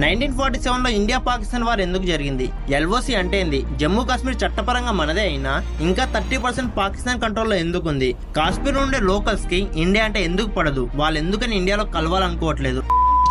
Nineteen forty సెవెన్లో India Pakistan వారు ఎందుకు జరిగింది? ఎల్ఓసి అంటే ఏంది? జమ్మూ కాశ్మీర్ చట్టపరంగా మనదే అయినా ఇంకా థర్టీ పర్సెంట్ పాకిస్తాన్ కంట్రోల్లో ఎందుకు ఉంది కాశ్మీర్ ఉండే లోకల్స్కి ఇండియా అంటే ఎందుకు పడదు? వాళ్ళు ఎందుకని ఇండియాలో కలవాలనుకోవట్లేదు?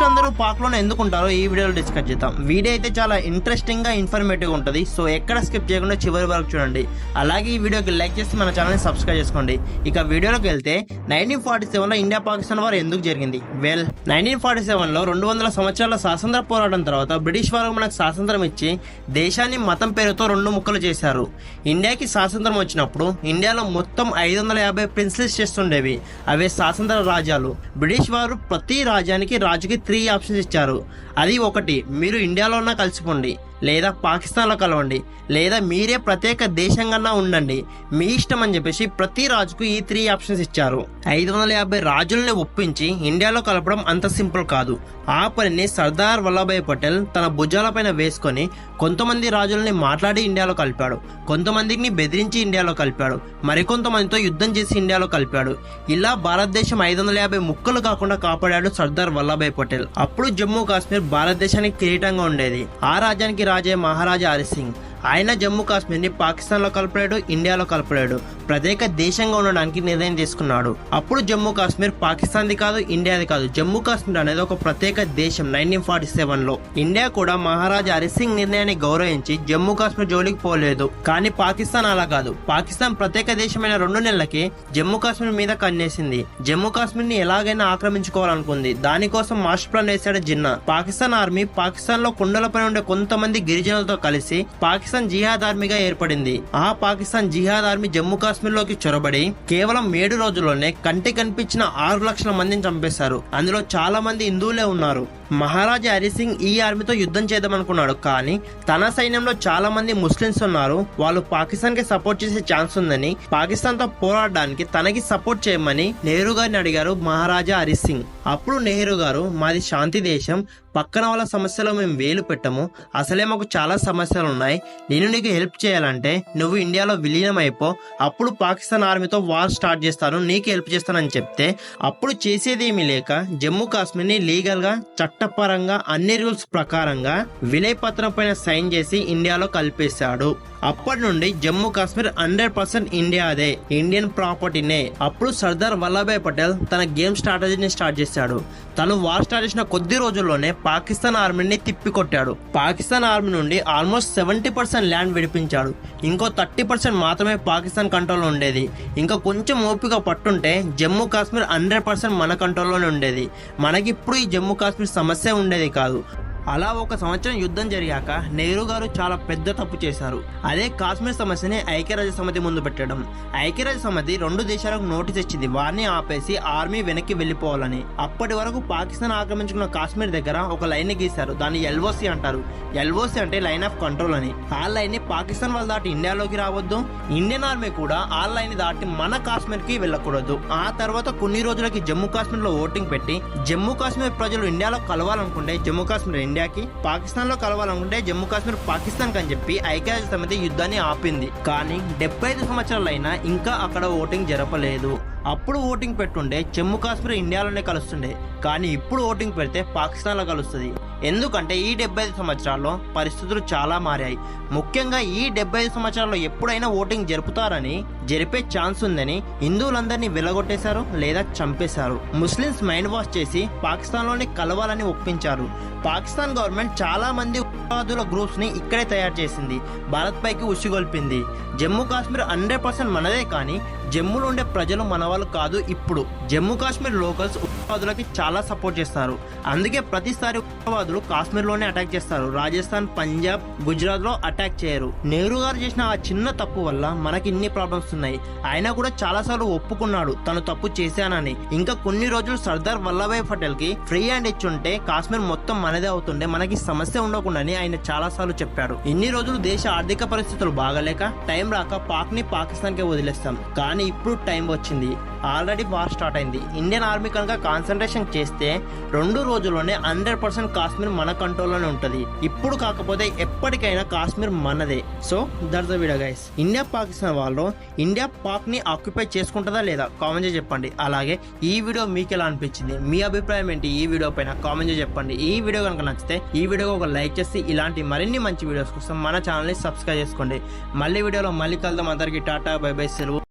అందరూ పాక్లోనే ఎందుకు ఉంటారో ఈ వీడియోలో డిస్కస్ చేద్దాం. వీడియో అయితే చాలా ఇంట్రెస్టింగ్గా ఇన్ఫర్మేటివ్ ఉంటుంది. సో ఎక్కడ స్కిప్ చేయకుండా చివరి వరకు చూడండి. అలాగే ఈ వీడియోకి లైక్ చేసి మన ఛానల్ని సబ్స్క్రైబ్ చేసుకోండి. ఇక వీడియోలోకి వెళ్తే నైన్టీన్ ఫార్టీ సెవెన్లో ఇండియా పాకిస్తాన్ వారు ఎందుకు జరిగింది? వెల్ నైన్టీన్ ఫార్టీ సెవెన్లో రెండు వందల సంవత్సరాల స్వాతంత్ర పోరాటం తర్వాత బ్రిటిష్ వారు మనకు స్వాతంత్రం ఇచ్చి దేశాన్ని మతం పేరుతో రెండు ముక్కలు చేశారు. ఇండియాకి స్వాతంత్రం వచ్చినప్పుడు ఇండియాలో మొత్తం ఐదు వందల యాభై ప్రిన్సెస్ చేస్తుండేవి. అవే స్వాతంత్ర రాజ్యాలు. బ్రిటిష్ వారు ప్రతి రాజ్యానికి రాజుకి త్రీ ఆప్షన్స్ ఇచ్చారు. అది ఒకటి. మీరు ఇండియాలో ఉన్న కలిసిపోండి. లేదా పాకిస్తాన్లో కలవండి లేదా మీరే ప్రత్యేక దేశంగా ఉండండి మీ ఇష్టం అని చెప్పేసి ప్రతి రాజుకు ఈ త్రీ ఆప్షన్స్ ఇచ్చారు. ఐదు వందల యాభై రాజుల్ని ఒప్పించి ఇండియాలో కలపడం అంత సింపుల్ కాదు. ఆ పనిని సర్దార్ వల్లభాయ్ పటేల్ తన భుజాలపైన వేసుకొని కొంతమంది రాజులని మాట్లాడి ఇండియాలో కలిపాడు కొంతమందిని బెదిరించి ఇండియాలో కలిపాడు మరికొంతమందితో యుద్ధం చేసి ఇండియాలో కలిపాడు. ఇలా భారతదేశం ఐదు వందల యాభై ముక్కలు కాకుండా కాపాడాడు సర్దార్ వల్లభాయ్ పటేల్. అప్పుడు జమ్మూ కాశ్మీర్ భారతదేశానికి కిరీటంగా ఉండేది. ఆ రాజ్యానికి राजे महाराजा हरि सिंह ఆయన జమ్మూ కాశ్మీర్ని పాకిస్తాన్లో కలపలేడు ఇండియాలో కలపలేడు. ప్రత్యేక దేశంగా ఉండడానికి నిర్ణయం తీసుకున్నాడు. అప్పుడు జమ్మూ కాశ్మీర్ పాకిస్తాన్ది కాదు ఇండియాది కాదు. జమ్మూ కాశ్మీర్ అనేది ఒక ప్రత్యేక దేశం నైన్టీన్ ఫార్టీ సెవెన్లో ఇండియా కూడా మహారాజా హరి సింగ్ నిర్ణయాన్ని గౌరవించి జమ్మూ కాశ్మీర్ జోలికి పోలేదు. కానీ పాకిస్తాన్ అలా కాదు. పాకిస్తాన్ ప్రత్యేక దేశమైన రెండు నెలలకి జమ్మూ కాశ్మీర్ మీద కన్నేసింది. జమ్మూ కాశ్మీర్ని ఎలాగైనా ఆక్రమించుకోవాలనుకుంది. దానికోసం మాస్టర్ ప్లాన్ వేశాడు జిన్నా. పాకిస్తాన్ ఆర్మీ పాకిస్తాన్లో కొండలపై ఉండే కొంతమంది గిరిజనులతో కలిసి పాకిస్తాన్ జిహాద్ ఆర్మీగా ఏర్పడింది. ఆ పాకిస్తాన్ జిహాద్ ఆర్మీ జమ్మూ కాశ్మీర్లోకి చొరబడి కేవలం ఏడు రోజుల్లోనే కంటి కనిపించిన ఆరు లక్షల మందిని చంపేశారు. అందులో చాలా మంది హిందువులే ఉన్నారు. మహారాజా హరి సింగ్ ఈ ఆర్మీతో యుద్ధం చేద్దామనుకున్నాడు కానీ తన సైన్యంలో చాలా మంది ముస్లిమ్స్ ఉన్నారు. వాళ్ళు పాకిస్తాన్కి సపోర్ట్ చేసే ఛాన్స్ ఉందని పాకిస్తాన్తో పోరాడడానికి తనకి సపోర్ట్ చేయమని నెహ్రూ గారిని అడిగారు మహారాజా హరి సింగ్ అప్పుడు నెహ్రూ గారు మాది శాంతి దేశం పక్కన వాళ్ళ సమస్యలో మేము వేలు పెట్టము అసలే మాకు చాలా సమస్యలు ఉన్నాయి నేను నీకు హెల్ప్ చేయాలంటే నువ్వు ఇండియాలో విలీనం అయిపో అప్పుడు పాకిస్తాన్ ఆర్మీతో వార్ స్టార్ట్ చేస్తాను నీకు హెల్ప్ చేస్తానని చెప్తే అప్పుడు చేసేది ఏమీ లేక జమ్మూ కాశ్మీర్ని లీగల్గా చట్టపరంగా అన్ని రూల్స్ ప్రకారంగా విలేపత్రం పైన సైన్ చేసి ఇండియాలో కలిపేశాడు. అప్పటి నుండి Jammu Kashmir hundred percent India అదే. ఇండియన్ ప్రాపర్టీనే. అప్పుడు సర్దార్ వల్లభాయ్ పటేల్ తన గేమ్ స్ట్రాటజీని స్టార్ట్ చేశాడు. తను వార్ స్టార్ట్ చేసిన కొద్ది రోజుల్లోనే పాకిస్తాన్ ఆర్మీని తిప్పికొట్టాడు. పాకిస్తాన్ ఆర్మీ నుండి ఆల్మోస్ట్ సెవెంటీ పర్సెంట్ ల్యాండ్ విడిపించాడు. ఇంకో థర్టీ పర్సెంట్ మాత్రమే పాకిస్తాన్ కంట్రోల్లో ఉండేది. ఇంకా కొంచెం ఓపిక పట్టుంటే జమ్మూ కాశ్మీర్ హండ్రెడ్ పర్సెంట్ మన కంట్రోల్లోనే ఉండేది. మనకిప్పుడు ఈ జమ్మూ కాశ్మీర్ సమస్య ఉండేది కాదు. అలా ఒక సంవత్సరం యుద్ధం జరిగాక నెహ్రూ గారు చాలా పెద్ద తప్పు చేశారు. అదే కాశ్మీర్ సమస్యని ఐక్యరాజ్య సమితి ముందు పెట్టడం. ఐక్యరాజ్య సమితి రెండు దేశాలకు నోటీస్ ఇచ్చింది. వారిని ఆపేసి ఆర్మీ వెనక్కి వెళ్ళిపోవాలని. అప్పటి వరకు పాకిస్తాన్ ఆక్రమించుకున్న కాశ్మీర్ దగ్గర ఒక లైన్ గీశారు. దాన్ని ఎల్ఓసి అంటారు. ఎల్ఓసి అంటే లైన్ ఆఫ్ కంట్రోల్ అని. ఆ లైన్ని పాకిస్తాన్ వాళ్ళు దాటి ఇండియాలోకి రావద్దు. ఇండియన్ ఆర్మీ కూడా ఆ లైన్ దాటి మన కాశ్మీర్కి వెళ్ళకూడదు. ఆ తర్వాత కొన్ని రోజులకి జమ్మూ కాశ్మీర్లో ఓటింగ్ పెట్టి జమ్మూ కాశ్మీర్ ప్రజలు ఇండియాలో కలవాలనుకుంటే జమ్మూ కాశ్మీర్ ఇండియాకి పాకిస్తాన్లో కలవాలనుకుంటే జమ్మూ కాశ్మీర్ పాకిస్తాన్ అని చెప్పి ఐక్యరాజ్య సమితి యుద్ధాన్ని ఆపింది. కానీ డెబ్బై ఐదు సంవత్సరాలైనా ఇంకా అక్కడ ఓటింగ్ జరపలేదు. అప్పుడు ఓటింగ్ పెట్టుండే జమ్మూ కాశ్మీర్ ఇండియాలోనే కలుస్తుండే కానీ ఇప్పుడు ఓటింగ్ పెడితే పాకిస్తాన్లో కలుస్తుంది. ఎందుకంటే ఈ డెబ్బై ఐదు సంవత్సరాల్లో పరిస్థితులు చాలా మారాయి. ముఖ్యంగా ఈ డెబ్బై ఐదు సంవత్సరాల్లో ఎప్పుడైనా ఓటింగ్ జరుపుతారని జరిపే ఛాన్స్ ఉందని హిందువులందరినీ వెలగొట్టేశారు లేదా చంపేశారు. ముస్లిమ్స్ మైండ్ వాష్ చేసి పాకిస్తాన్లోనే కలవాలని ఒప్పించారు. పాకిస్తాన్ గవర్నమెంట్ చాలా మంది ఉగ్రవాదుల గ్రూప్స్ని ఇక్కడే తయారు చేసింది. భారత్ పైకి ఉసిగొల్పింది జమ్మూ కాశ్మీర్ హండ్రెడ్ పర్సెంట్ మనదే కానీ జమ్మూలో ఉండే ప్రజలు మన వాళ్ళు కాదు ఇప్పుడు. జమ్మూ కాశ్మీర్ లోకల్స్ ఉగ్రవాదులకి చాలా సపోర్ట్ చేస్తారు. అందుకే ప్రతిసారి ఉగ్రవాదులు కాశ్మీర్లోనే అటాక్ చేస్తారు. రాజస్థాన్ పంజాబ్ గుజరాత్లో అటాక్ చేయరు. నెహ్రూ గారు చేసిన ఆ చిన్న తప్పు వల్ల మనకి ఇన్ని ప్రాబ్లమ్స్ ఉన్నాయి. ఆయన కూడా చాలా సార్లు ఒప్పుకున్నాడు తను తప్పు చేశానని. ఇంకా కొన్ని రోజులు సర్దార్ వల్లభాయ్ పటేల్కి ఫ్రీ హ్యాండ్ ఇచ్చుంటే కాశ్మీర్ మొత్తం మనదే అవుతుండే మనకి సమస్య ఉండకుండానే ఆయన చాలాసార్లు చెప్పాడు ఇన్ని రోజులు దేశ ఆర్థిక పరిస్థితులు బాగలేక టైం రాక పాక్ని పాకిస్తాన్కి వదిలేస్తాం. కానీ ఇప్పుడు టైం వచ్చింది. ఆల్రెడీ వార్ స్టార్ట్ అయింది. ఇండియన్ ఆర్మీ కనుక కాన్సన్ట్రేషన్ చేస్తే రెండు రోజుల్లోనే హండ్రెడ్ పర్సెంట్ కాశ్మీర్ మన కంట్రోల్లోనే ఉంటుంది. ఇప్పుడు కాకపోతే ఎప్పటికైనా కాశ్మీర్ మనదే. So that's the video guys India Pakistan వాళ్ళు ఇండియా పాక్ని ఆక్యుపై చేసుకుంటుందా లేదా? కామెంట్ చేసి చెప్పండి. అలాగే ఈ వీడియో మీకు ఎలా అనిపించింది? మీ అభిప్రాయం ఏంటి ఈ వీడియో పైన? కామెంట్ చేసి చెప్పండి. ఈ వీడియో కనుక నచ్చితే ఈ వీడియోకి ఒక లైక్ చేసి ఇలాంటి మరిన్ని మంచి వీడియోస్ కోసం మన ఛానల్ని సబ్స్క్రైబ్ చేసుకోండి. మళ్ళీ వీడియోలో మళ్ళీ కలుద్దాం. అందరికీ టాటా బై బై సెలవు.